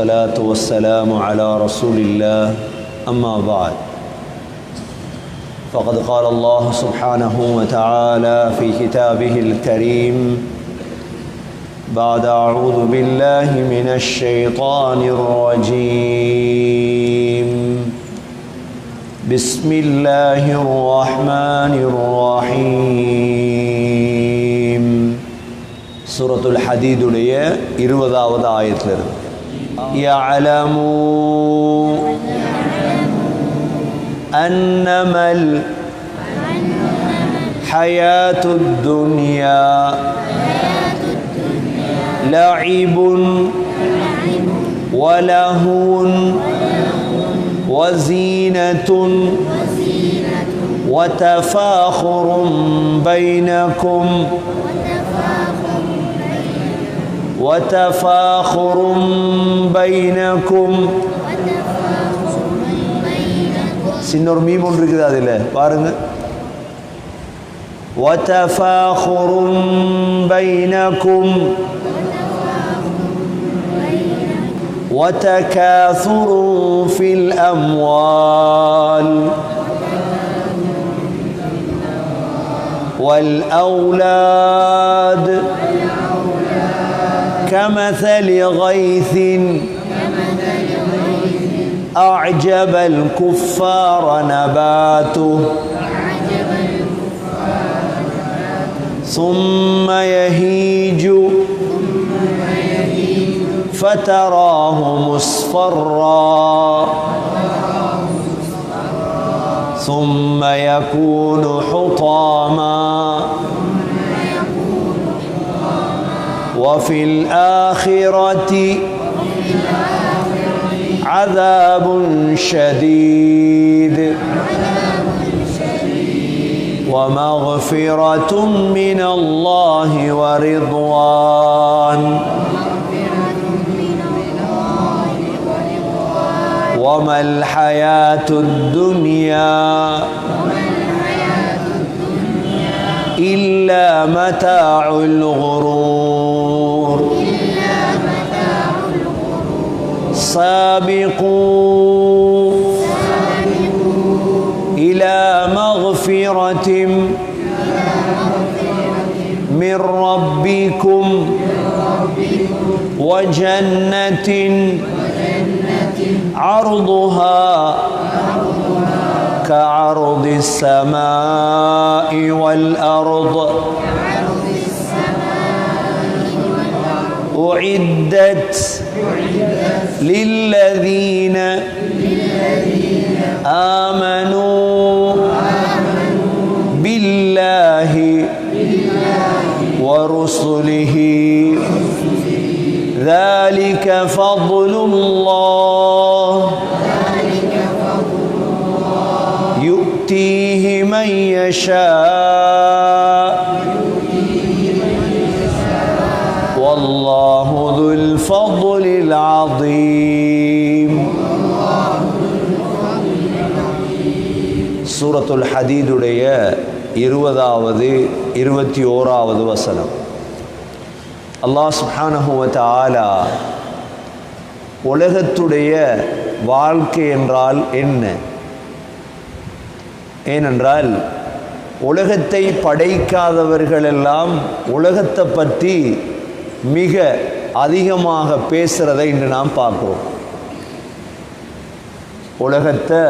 والصلاة والسلام على رسول الله. أما بعد فقد قال الله سبحانه وتعالى في كتابه الكريم بعد أعوذ بالله من الشيطان الرجيم. بسم الله الرحمن الرحيم. سورة الحديد ليه 20 آيات لرد يعلموا أنما الحياة الدنيا لعب ولهو وزينة وتفاخر بينكم وتفاخر بينكم சின்ன ஒரு மீம் ஒன்று இருக்குது அதில் பாருங்க وتفاخر بينكم وتكاثر في الأموال والأولاد كمثل غيث أعجب الكفار نباته. ثم يهيج فتراه مصفرا. ثم يكون حطاما. وفي الآخرة عذاب شديد ومغفرة من الله ورضوان وما الحياة الدنيا إلا متاع الغرور. سابقوا إلى مغفرة من ربكم وجنة عرضها كعرض السماء والأرض أعدت للذين آمنوا بالله ورسله ذلك فضل الله من يشاء والله ذو الفضل العظيم சூரத்துல் ஹதீதுடைய இருபதாவது இருபத்தி ஓராவது வசனம் அல்லாஹ் சுஹானஹுவத் ஆலா உலகத்துடைய வாழ்க்கை என்றால் என்ன ஏனென்றால் உலகத்தை படைக்காதவர்களெல்லாம் உலகத்தை பற்றி மிக அதிகமாக பேசுகிறதை இன்று நாம் பார்க்குறோம். உலகத்தை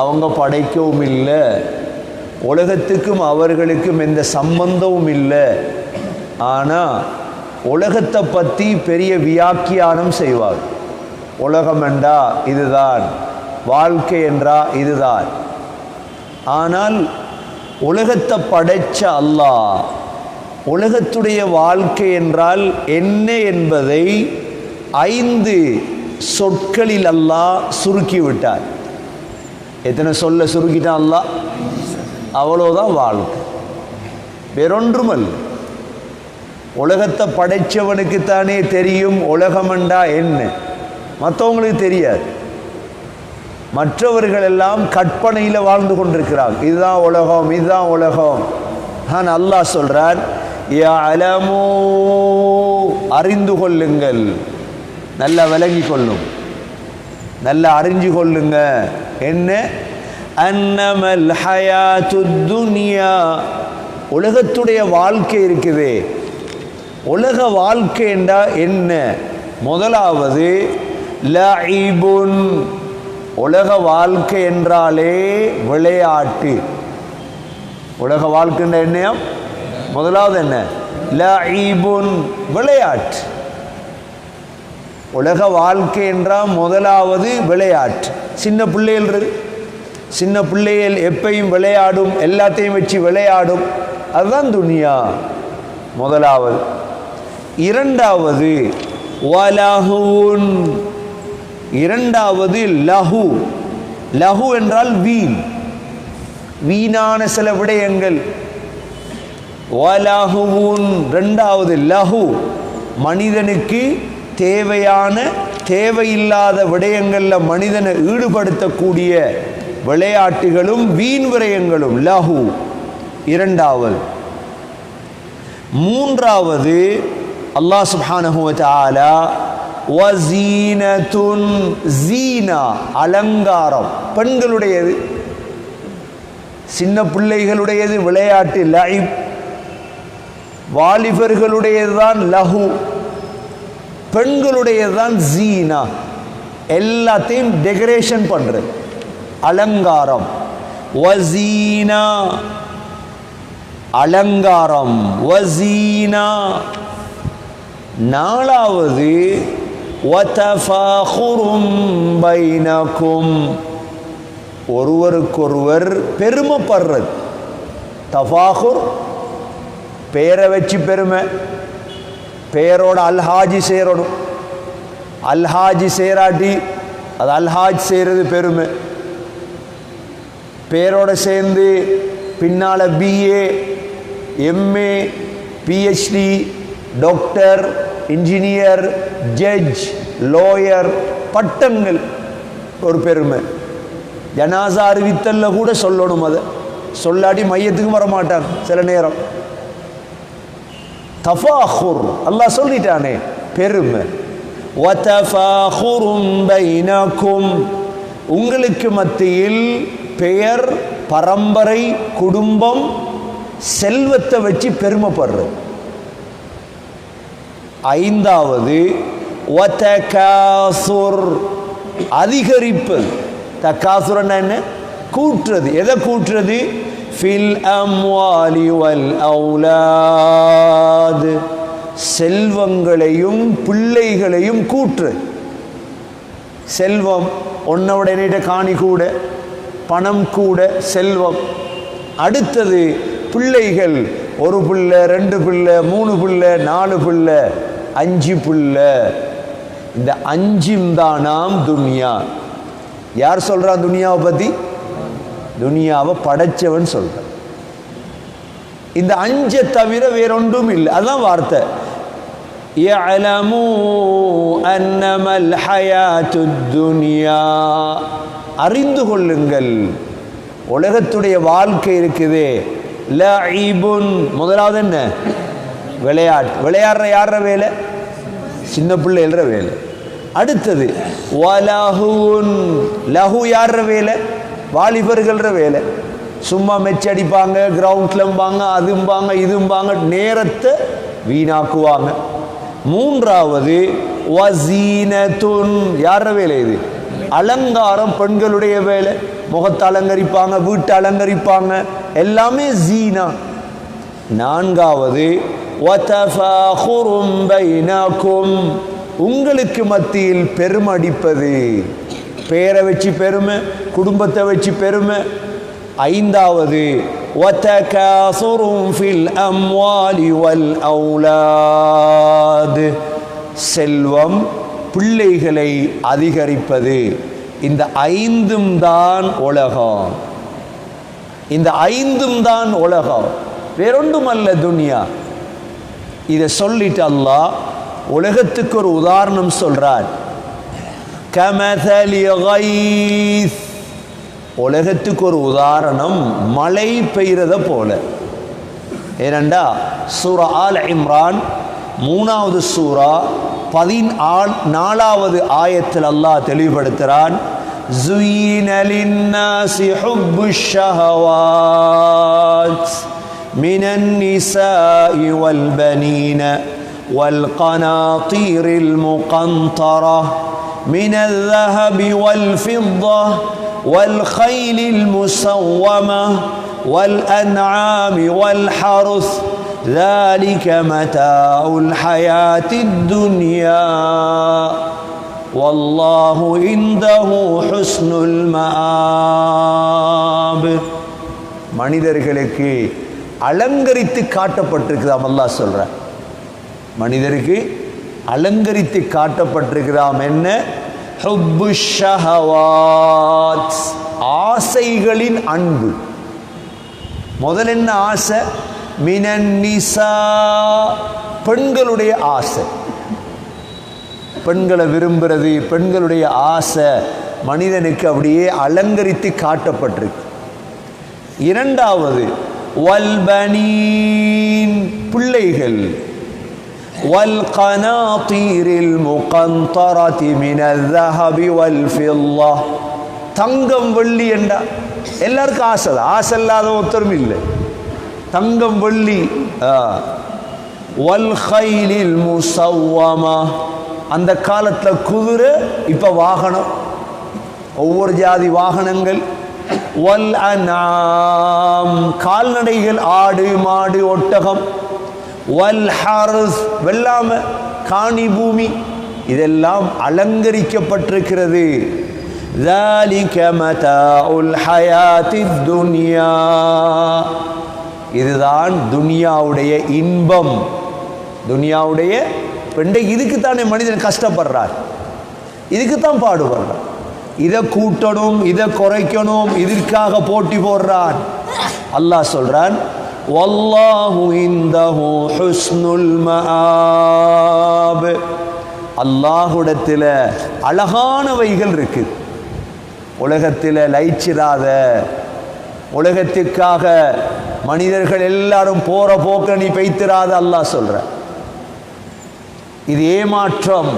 அவங்க படைக்கவும் இல்லை உலகத்துக்கும் அவர்களுக்கும் எந்த சம்பந்தமும் இல்லை. ஆனால் உலகத்தை பற்றி பெரிய வியாக்கியானம் செய்வார் உலகம் என்றா இதுதான் வாழ்க்கை என்றா இதுதான். ஆனால் உலகத்தை படைச்ச அல்லாஹ் உலகத்துடைய வாழ்க்கை என்றால் என்ன என்பதை ஐந்து சொற்களில் அல்லாஹ் சுருக்கிவிட்டார். எத்தனை சொல்ல சுருக்கிட்டான் அல்லாஹ்? அவ்வளோதான் வாழ்க்கை. வேறொன்றுமல்ல. உலகத்தை படைச்சவனுக்குத்தானே தெரியும் உலகமண்டா என்ன? மற்றவங்களுக்கு தெரியாது. மற்றவர்கள் எல்லாம் கற்பனையில் வாழ்ந்து கொண்டிருக்கிறார். இதுதான் உலகம் இதுதான் உலகம். நான் அல்லாஹ் சொல்றான் அலமோ அறிந்து கொள்ளுங்கள். நல்லா விளங்கி கொள்ளும். நல்லா அறிஞ்சு கொள்ளுங்க. என்ன? அன்னமல் ஹயாத்து துனியா. உலகத்துடைய வாழ்க்கை இருக்குதே. உலக வாழ்க்கை என்ன? முதலாவது லஇபுன் உலக வாழ்க்கை என்றாலே விளையாட்டு. உலக வாழ்க்கைன்ற என்னையா? முதலாவது என்ன? லஇபுன் விளையாட்டு. உலக வாழ்க்கை என்றால் முதலாவது விளையாட்டு. சின்ன பிள்ளைகள் சின்ன பிள்ளைகள் எப்பையும் விளையாடும் எல்லாத்தையும் வச்சு விளையாடும். அதுதான் துனியா. முதலாவது. இரண்டாவது வலஹுன் இரண்டாவது லஹு. லஹு என்றால் வீண். வீணான சில விடயங்கள். வலஹுவுன் ரெண்டாவது லஹு. மனிதனுக்கு தேவையான தேவையில்லாத விடயங்களில் மனிதனை ஈடுபடுத்தக்கூடிய விளையாட்டுகளும் வீண் விரயங்களும். லஹு. இரண்டாவது. மூன்றாவது அல்லாஹ் சுஹானஹுவ தாலா தஆலா ஜீனா அலங்காரம். பெண்களுடையது. சின்ன பிள்ளைகளுடையது விளையாட்டு லைப் வாலிபர்களுடையதுதான் லஹு. பெண்களுடையதுதான் ஜீனா. எல்லாத்தையும் டெக்கரேஷன் பண்ணுறது அலங்காரம். வசீனா அலங்காரம். வசீனா. நாலாவது பைனக்கும் ஒருவருக்கொருவர் பெருமைப்படுறது. தஃபாகுர் பேரை வச்சு பெருமை. பேரோட அல்ஹாஜி சேரணும். அல்ஹாஜி சேராட்டி அது அல்ஹாஜ் செய்கிறது பெருமை. பேரோட சேர்ந்து பின்னால் BA MA PhD doctor engineer judge lawyer பட்டங்கள் ஒரு பெருமை. ஜனாசா அறிவித்தல்ல கூட சொல்லணும் அதை. சொல்லாட்டி மையத்துக்கும் வர மாட்டாங்க சில நேரம். தஃபாஹுர் அல்லாஹ் சொல்லிட்டானே பெருமை. உங்களுக்கு மத்தியில் பெயர் பரம்பரை குடும்பம் செல்வத்தை வச்சு பெருமைப்படுறது. ஐந்தாவது ஒத்தகாசுர் அதிகரிப்பது தக்காசுரன்னா என்ன? கூட்டுறது. எதை கூட்டுறது? ஃபில் அம்வாலி வல் அவுலாது செல்வங்களையும் பிள்ளைகளையும் கூற்று செல்வம் உன்னோட என்னிட்ட காணி கூட பணம் கூட செல்வம். அடுத்தது பிள்ளைகள். ஒரு பிள்ளை ரெண்டு பிள்ளை மூணு பிள்ளை நாலு பிள்ளை அஞ்சு பிள்ளை. இந்த அஞ்சும் தான் துனியா. யார் சொல்கிறா துனியாவை பற்றி துனியாவை படைச்சவன் சொல்கிறான் இந்த அஞ்சை தவிர வேறொன்றும் இல்லை. அதுதான் வார்த்தை. அறிந்து கொள்ளுங்கள். உலகத்துடைய வாழ்க்கை இருக்குதே. லஇபுன் முதலாவது என்ன? விளையாட்டு. விளையாடுற யார வேலை? சின்ன பிள்ளை எழுற வேலை. அடுத்தது வலஹுன் லஹு யார வேலை? வாலிபர்கள்ற வேலை. சும்மா மெச்சடிப்பாங்க கிரவுண்ட்லம்பாங்க அதும்பாங்க இதும்பாங்க நேரத்தை வீணாக்குவாங்க. மூன்றாவது வசீனத்துன். யார வேலை இது? அலங்காரம் பெண்களுடைய வேலை. முகத்தை அலங்கரிப்பாங்க வீட்டை அலங்கரிப்பாங்க. எல்லாமே ஜீனா. நான்காவது உங்களுக்கு மத்தியில் பெருமடிப்பது பேரை வச்சு பெருமை குடும்பத்தை வச்சு பெருமை. ஐந்தாவது ஃபில் செல்வம் பிள்ளைகளை அதிகரிப்பது. இந்த ஐந்தும் தான் உலகம். இந்த ஐந்தும் தான் உலகம். அல்ல துனியா. இதை சொல்லிட்டு அல்லாஹ் உலகத்துக்கு ஒரு உதாரணம் சொல்றார். உலகத்துக்கு ஒரு உதாரணம் மழை பெய்கிறத போல. ஏனண்டா சூரா ஆல் இம்ரான் மூணாவது சூரா பதின் நாலாவது ஆயத்தில் அல்லாஹ் தெளிவுபடுத்துகிறான் زين للناس حب الشهوات من النساء والبنين والقناطير المقنطرة من الذهب والفضة والخيل المسومة والأنعام والحرث ذلك متاع الحياة الدنيا. والله عنده حسن المآب மனிதர்களுக்கு அலங்கரித்து காட்டப்பட்டிருக்குதாம் அல்லாஹ் சொல்ற மனிதருக்கு அலங்கரித்து காட்டப்பட்டிருக்கிறாம் என்ன ஹுப்பு ஷஹவாத் ஆசைகளின் அன்பு முதல் என்ன ஆசை மினன் நிசா பெண்களுடைய ஆசை பெண்களை விரும்புறது பெண்களுடைய ஆசை மனிதனுக்கு அப்படியே அலங்கரித்து காட்டப்பட்டிருக்கு இரண்டாவது வல்பனீன் பிள்ளைகள் والقناطير المقنطرة من الذهب والفضة தங்கம் வெள்ளி என்றா எல்லாருக்கும் ஆசை தான் ஆசை இல்லாத ஒருத்தரும் இல்லை தங்கம் வெள்ளி வல்ஹைலில் முசவ்வமா அந்த காலத்தில் குதிரை இப்போ வாகனம். ஒவ்வொரு ஜாதி வாகனங்கள். வல் அநாம் கால்நடைகள் ஆடு மாடு ஒட்டகம். வல் ஹாரஸ் வெள்ளாம காணி பூமி. இதெல்லாம் அலங்கரிக்கப்பட்டிருக்கிறது. இதுதான் துனியாவுடைய இன்பம். துனியாவுடைய பெண்டை இதுக்குத்தானே மனிதன் கஷ்டப்படுறார். இதுக்குத்தான் பாடுபடுறான் பாடுபடுறார் இதை கூட்டணும் இதை குறைக்கணும் இதற்காக போட்டி போடுறான் அல்லாஹ் சொல்றான் அல்லாஹுடத்தில் அழகானவைகள் இருக்கு. உலகத்தில் லைச்சிராத உலகத்துக்காக மனிதர்கள் எல்லாரும் போற போக்க நீ பெய்த்திராத அல்லாஹ் சொல்ற இது ஏமாற்றம்.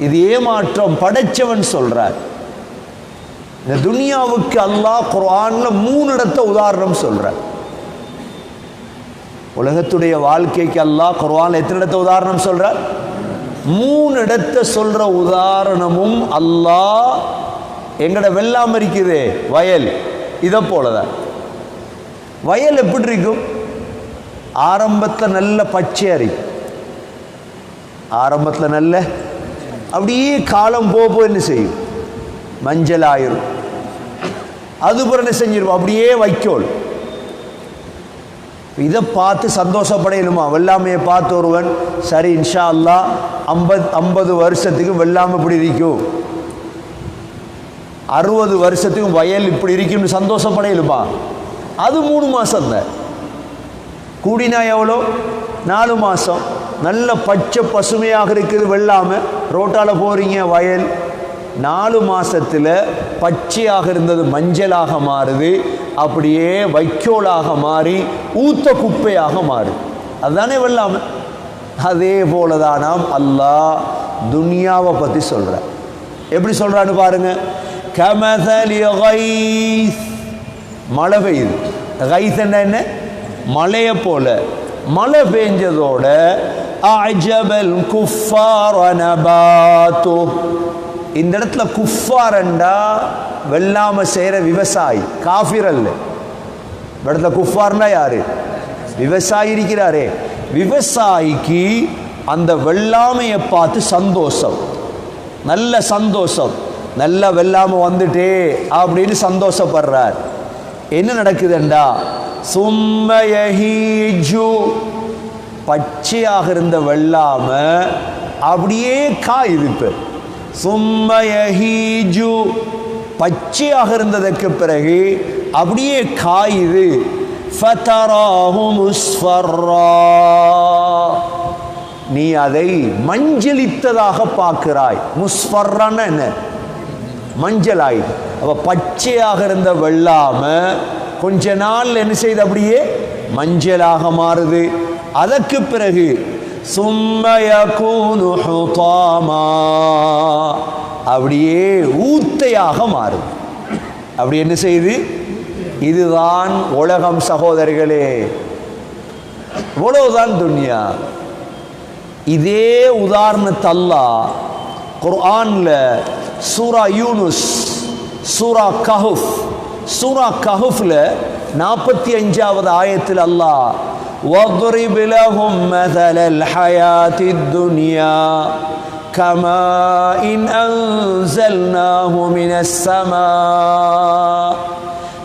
இது ஏமாற்றம். படைச்சவன் சொல்றார். இந்த துனியாவுக்கு அல்லாஹ் குர்ஆன்ல மூணு இடத்த உதாரணம் சொல்றார். உலகத்துடைய வாழ்க்கைக்கு அல்லாஹ் குர்ஆன்ல எத்தனை இடத்த உதாரணம் சொல்றார்? மூணு இடத்த சொல்ற உதாரணமும் அல்லாஹ் எங்கட வெள்ளாம இருக்குது வயல். இதை போலதான். வயல் எப்படி இருக்கும்? ஆரம்பத்தில் நல்ல பச்சையா இருக்கும் ஆரம்பத்தில் நல்ல அப்படியே காலம் போக என்ன செய்யும்? மஞ்சள் ஆயிரும் அதுபுறம் என்ன செஞ்சிருவோம்? அப்படியே வைக்கோல். இதை பார்த்து சந்தோஷப்படையணுமா வெள்ளாமையை பார்த்து ஒருவன் சரி இன்ஷா அல்லா ஐம்பது ஐம்பது வருஷத்துக்கு வெள்ளாமை இப்படி இருக்கும். அறுபது வருஷத்துக்கும் வயல் இப்படி இருக்கும்னு சந்தோஷப்படையலுமா அது மூணு மாதம் தான் கூடினா எவ்வளோ? நாலு மாதம் நல்ல பச்சை பசுமையாக இருக்குது வெள்ளாமை. ரோட்டால் போகிறீங்க வயல். நாலு மாதத்தில் பச்சையாக இருந்தது மஞ்சளாக மாறுது. அப்படியே வைக்கோலாக மாறி ஊத்த குப்பையாக மாறுது அதுதானே வெள்ளாமை? அதே போலதானாம் அல்லாஹ் துனியாவை பற்றி சொல்கிற எப்படி சொல்கிறான்னு பாருங்க. மழை பெய்யுது. கைஸ் என்ன மழையை போல. மழை பெஞ்சதோட அஜபல் குஃபார நபாத்து இந்த இடத்துல குஃபாரண்டா வெள்ளாம செய்கிற விவசாயி காஃபிர் அல்ல. இடத்துல குஃபார்னா யாரு? விவசாயி இருக்கிறாரே. விவசாயிக்கு அந்த வெள்ளாமையை பார்த்து சந்தோஷம். நல்ல சந்தோஷம். நல்ல வெள்ளாமை வந்துட்டே அப்படின்னு சந்தோஷப்படுறார். என்ன நடக்குதுண்டா? சும்மயஹீஜு பச்சையாக இருந்த வெள்ளாம அப்படியே காய் இருப்பு சும்மயஹீஜு பச்சையாக இருந்ததற்கு பிறகு அப்படியே காயுது நீ அதை மஞ்சளித்ததாக பார்க்கிறாய். முஸ்வர்ரான என்ன? மஞ்சள் அப்போ அப்ப பச்சையாக இருந்த வெள்ளாம கொஞ்ச நாள் என்ன செய்து அப்படியே? மஞ்சளாக மாறுது. அதற்கு பிறகு சும்மயகூனு ஹுதாமா அப்படியே ஊத்தையாக மாறும். அப்படி என்ன செய்து? இதுதான் உலகம் சகோதரர்களே இவ்வளவுதான் துன்யா. இதே உதாரணத்தல்லா குர்ஆனில் சூரா யூனுஸ் சூரா கஹுஃப் சூரா கஹுஃப்ல நாற்பத்தி அஞ்சாவது ஆயத்தில் அல்லாஹ் واضرب لهم مثل الحياة الدنيا كما إن أنزلناه من السماء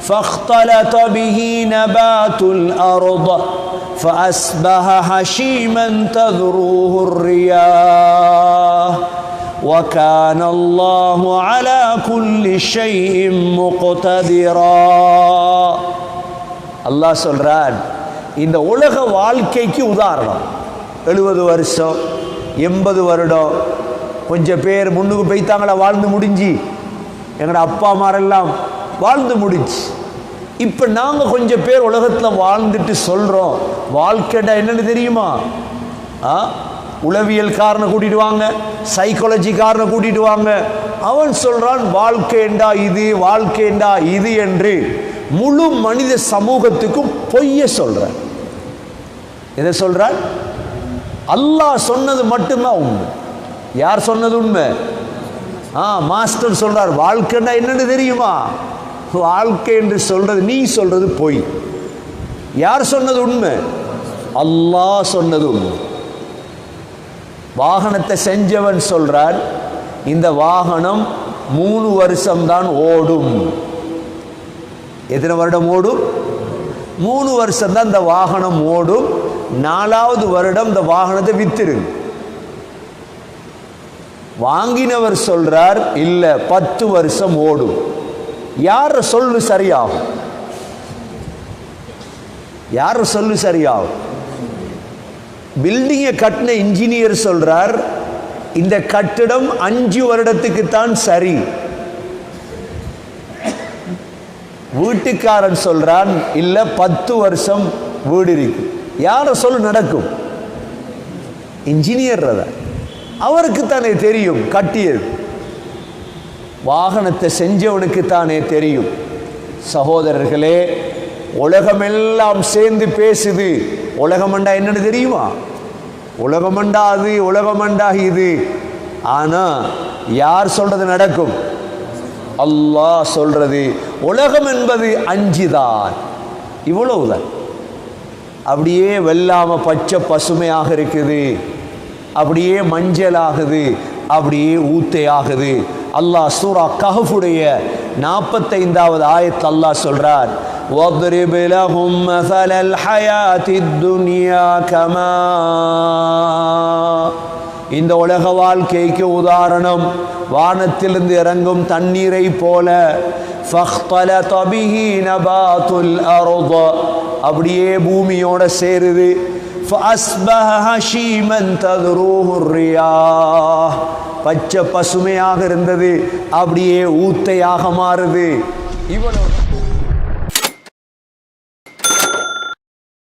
فاختلط به نبات الأرض فأصبح هشيما تذروه الرياح وكان الله على كل شيء مقتدرا. الله سبحانه இந்த உலக வாழ்க்கைக்கு உதாரணம். எழுபது வருஷம் எண்பது வருடம் கொஞ்சம் பேர் முன்னுக்கு போய்த்தாங்களா வாழ்ந்து முடிஞ்சு. எங்களோட அப்பா அம்மாரெல்லாம் வாழ்ந்து முடிஞ்சு. இப்போ நாங்கள் கொஞ்சம் பேர் உலகத்தில் வாழ்ந்துட்டு சொல்கிறோம் வாழ்க்கைடா என்னென்னு தெரியுமா? ஆ? உளவியல் காரனை கூட்டிட்டு வாங்க சைக்காலஜி காரனை கூட்டிட்டு வாங்க. அவன் சொல்கிறான் வாழ்க்கைண்டா இது வாழ்க்கைண்டா இது என்று. முழு மனித சமூகத்துக்கும் பொய்ய சொல்கிறார் எதை சொல்கிறார் அல்லாஹ் சொன்னது மட்டும்தான் உண்மை. யார் சொன்னது உண்மை? ஆ மாஸ்டர் சொல்கிறார் வாழ்க்கைன்னா என்னன்னு தெரியுமா? வாழ்க்கை என்று சொல்கிறது நீ சொல்கிறது பொய். யார் சொன்னது உண்மை? அல்லாஹ் சொன்னது உண்மை. வாகனத்தை செஞ்சவன் சொல்கிறார் இந்த வாகனம் மூணு வருஷம்தான் ஓடும். எத்தனை வருடம் ஓடும்? மூணு வருஷம் தான் இந்த வாகனம் ஓடும். நாலாவது வருடம் இந்த வாகனத்தை வித்துருங்க. வாங்கினவர் சொல்றார் இல்ல பத்து வருஷம் ஓடும். யார சொல்லு சரியாகும்? யார சொல்லு சரியாகும்? பில்டிங்கை கட்டின இன்ஜினியர் சொல்றார் இந்த கட்டிடம் அஞ்சு வருடத்துக்கு தான் சரி. வீட்டுக்காரன் சொல்றான் இல்ல பத்து வருஷம் வீடு இருக்கு. யார சொல் நடக்கும்? இன்ஜினியர் அவருக்கு தானே தெரியும் கட்டியது. வாகனத்தை செஞ்சவனுக்கு தானே தெரியும். சகோதரர்களே உலகமெல்லாம் சேர்ந்து பேசுது. உலகமண்டா என்னன்னு தெரியுமா? உலகமண்டா அது உலகமண்டா இது ஆனா யார் சொல்றது நடக்கும்? அல்லாஹ் சொல்றது உலகம் என்பது அஞ்சுதான் இவ்வளவுதான் அப்படியே வெள்ளாம பச்சை பசுமையாக இருக்குது அப்படியே மஞ்சள் ஆகுது அப்படியே ஊத்தை ஆகுது அல்லாஹ் சூரா கஹஃபுடைய நாற்பத்தைந்தாவது ஆயத்து அல்லாஹ் சொல்றார் واضرب لهم مثل الحياة الدنيا كما இந்த உலக வாழ்க்கைக்கு உதாரணம். வானத்திலிருந்து இறங்கும் தண்ணீரை போல அப்படியே பூமியோட சேருது. பச்சை பசுமையாக இருந்தது. அப்படியே ஊத்தையாக மாறுது. இவ்வளவு